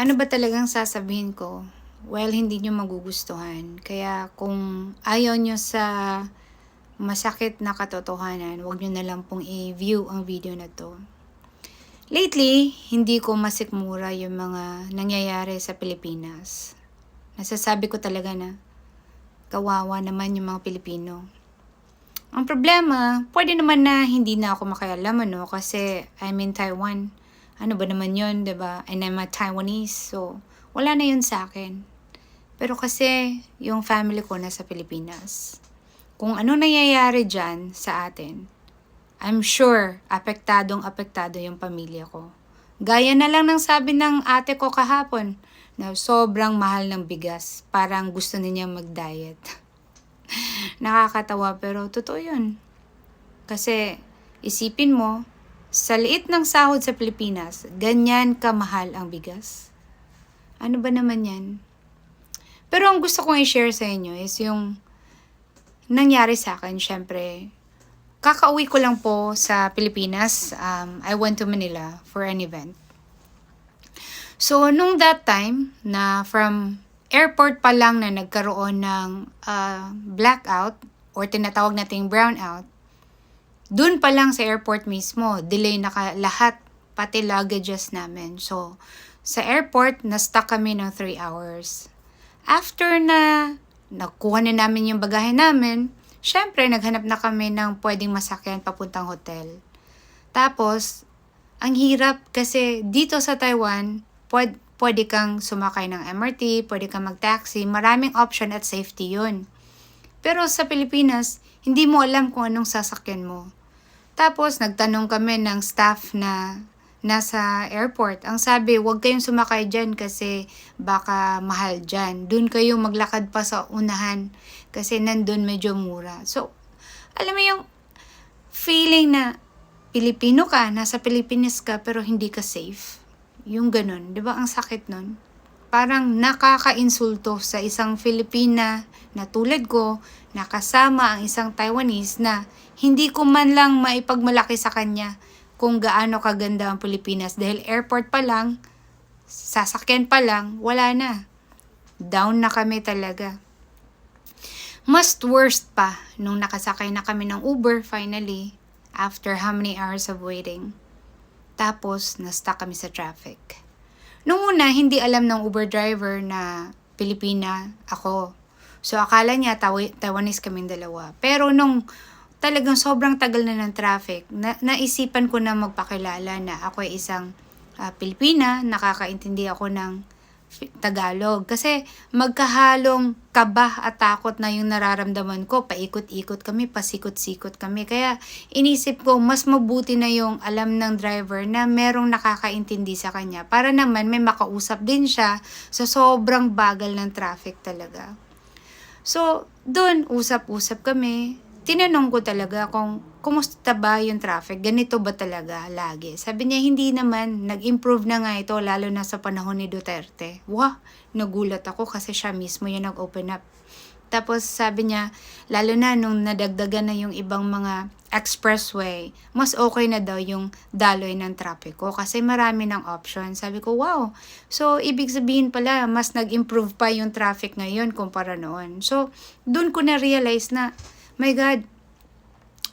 Ano ba talagang sasabihin ko? Well, hindi nyo magugustuhan. Kaya kung ayaw nyo sa masakit na katotohanan, huwag nyo na lang pong i-view ang video na to. Lately, hindi ko masikmura yung mga nangyayari sa Pilipinas. Nasasabi ko talaga na kawawa naman yung mga Pilipino. Ang problema, pwede naman na hindi na ako makialam ano kasi I'm in Taiwan. Ano ba naman yun, ba? And I'm a Taiwanese, so wala na yun sa akin. Pero kasi yung family ko nasa Pilipinas. Kung ano nangyayari dyan sa atin, I'm sure apektadong apektado yung pamilya ko. Gaya na lang ng sabi ng ate ko kahapon na sobrang mahal ng bigas. Parang gusto niya mag-diet. Nakakatawa pero totoo yun. Kasi isipin mo, sa liit ng sahod sa Pilipinas, ganyan kamahal ang bigas. Ano ba naman yan? Pero ang gusto kong i-share sa inyo is yung nangyari sa akin, syempre. Kakauwi ko lang po sa Pilipinas. Um, I went to Manila for an event. So, nung that time, na from airport pa lang na nagkaroon ng uh, blackout or tinatawag nating brownout, dun pa lang sa airport mismo, delay na ka lahat, pati luggages namin. So, sa airport, na-stuck kami ng 3 hours. After na nakuha na namin yung bagahe namin, syempre, naghanap na kami ng pwedeng masakyan papuntang hotel. Tapos, ang hirap kasi dito sa Taiwan, pwede, pwede kang sumakay ng MRT, pwede kang mag-taxi, maraming option at safety yun. Pero sa Pilipinas, hindi mo alam kung anong sasakyan mo. Tapos, nagtanong kami ng staff na nasa airport. Ang sabi, huwag kayong sumakay dyan kasi baka mahal dyan. Doon kayo maglakad pa sa unahan kasi nandun medyo mura. So, alam mo yung feeling na Pilipino ka, nasa Pilipinas ka pero hindi ka safe. Yung ganun. Di ba ang sakit nun? Parang nakaka-insulto sa isang Filipina na tulad ko, nakasama ang isang Taiwanese na hindi ko man lang maipagmalaki sa kanya kung gaano kaganda ang Pilipinas dahil airport pa lang, sasakyan pa lang, wala na. Down na kami talaga. Mas worst pa nung nakasakay na kami ng Uber finally after how many hours of waiting. Tapos, na-stuck kami sa traffic. Nung una, hindi alam ng Uber driver na Pilipina ako. So, akala niya Tawi- Taiwanese kaming dalawa. Pero nung talagang sobrang tagal na ng traffic, na- naisipan ko na magpakilala na ako ay isang ah, Pilipina, nakakaintindi ako ng Tagalog. Kasi magkahalong kaba at takot na yung nararamdaman ko. Paikot-ikot kami, pasikot-sikot kami. Kaya inisip ko, mas mabuti na yung alam ng driver na merong nakakaintindi sa kanya. Para naman may makausap din siya sa sobrang bagal ng traffic talaga. So, doon, usap-usap kami. Tinanong ko talaga kung kumusta ba yung traffic, ganito ba talaga lagi? Sabi niya, hindi naman, nag-improve na nga ito, lalo na sa panahon ni Duterte. Wah, nagulat ako kasi siya mismo yung nag-open up. Tapos sabi niya, lalo na nung nadagdagan na yung ibang mga expressway, mas okay na daw yung daloy ng trapiko kasi marami ng option. Sabi ko, wow. So, ibig sabihin pala, mas nag-improve pa yung traffic ngayon kumpara noon. So, dun ko na-realize na, my God,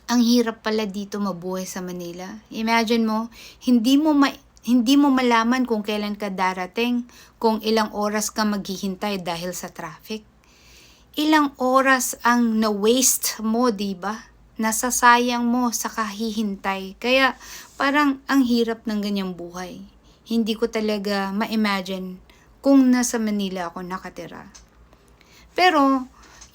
ang hirap pala dito mabuhay sa Manila. Imagine mo, hindi mo ma hindi mo malaman kung kailan ka darating, kung ilang oras ka maghihintay dahil sa traffic. Ilang oras ang na-waste mo, 'di ba? Nasasayang mo sa kahihintay. Kaya parang ang hirap ng ganyang buhay. Hindi ko talaga ma-imagine kung nasa Manila ako nakatira. Pero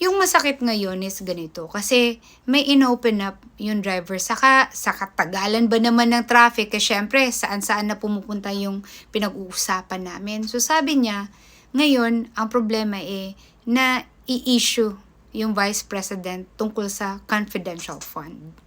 yung masakit ngayon is ganito kasi may inopen up yung driver saka sa katagalan ba naman ng traffic kasi syempre saan saan na pumupunta yung pinag-uusapan namin. So sabi niya, ngayon ang problema eh na i-issue yung vice president tungkol sa confidential fund.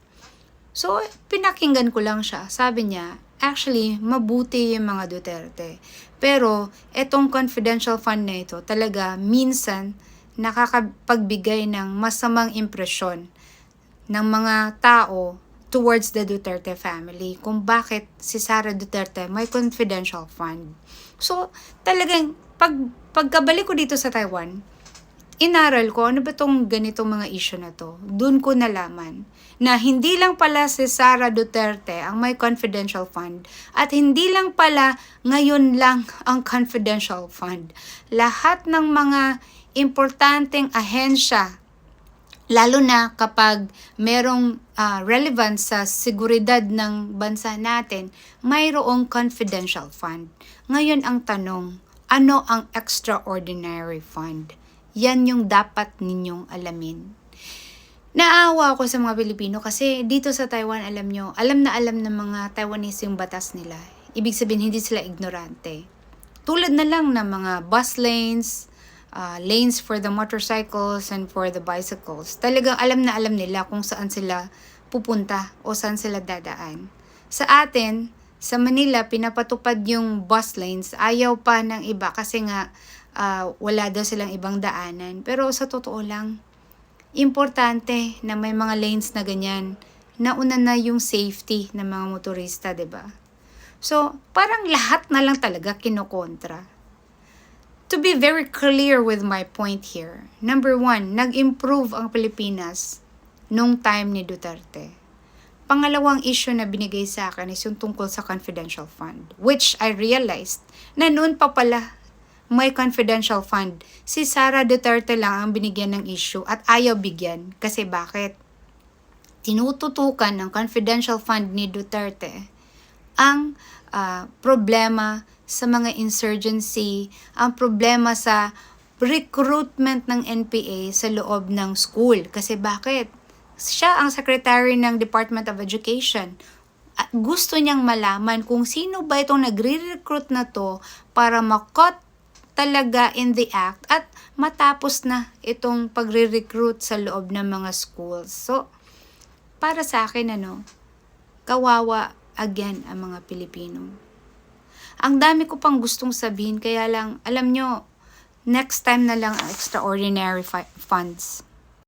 So pinakinggan ko lang siya. Sabi niya, actually mabuti yung mga Duterte. Pero etong confidential fund na ito talaga minsan nakakapagbigay ng masamang impresyon ng mga tao towards the Duterte family kung bakit si Sara Duterte may confidential fund. So, talagang pag pagkabalik ko dito sa Taiwan, inaral ko ano ba tong ganitong mga issue na to. Doon ko nalaman na hindi lang pala si Sara Duterte ang may confidential fund at hindi lang pala ngayon lang ang confidential fund. Lahat ng mga importanteng ahensya lalo na kapag merong ah, relevance sa seguridad ng bansa natin, mayroong confidential fund. Ngayon ang tanong, ano ang extraordinary fund? Yan yung dapat ninyong alamin. Naawa ako sa mga Pilipino kasi dito sa Taiwan, alam nyo, alam na alam ng mga Taiwanese yung batas nila. Ibig sabihin, hindi sila ignorante. Tulad na lang ng mga bus lanes, uh, lanes for the motorcycles and for the bicycles. Talagang alam na alam nila kung saan sila pupunta o saan sila dadaan. Sa atin, sa Manila, pinapatupad yung bus lanes. Ayaw pa ng iba kasi nga ah, wala daw silang ibang daanan. Pero sa totoo lang, importante na may mga lanes na ganyan. Nauna na yung safety ng mga motorista, ba? So, parang lahat na lang talaga kinokontra to be very clear with my point here, number one, nag-improve ang Pilipinas nung time ni Duterte. Pangalawang issue na binigay sa akin is yung tungkol sa confidential fund, which I realized na noon pa pala may confidential fund. Si Sara Duterte lang ang binigyan ng issue at ayaw bigyan. Kasi bakit? Tinututukan ng confidential fund ni Duterte ang ah, problema sa mga insurgency, ang problema sa recruitment ng NPA sa loob ng school. Kasi bakit? Siya ang secretary ng Department of Education. At gusto niyang malaman kung sino ba itong nagre-recruit na to para makot talaga in the act at matapos na itong pagre-recruit sa loob ng mga schools. So, para sa akin, ano, kawawa again ang mga Pilipino. Ang dami ko pang gustong sabihin, kaya lang, alam nyo, next time na lang ang extraordinary funds.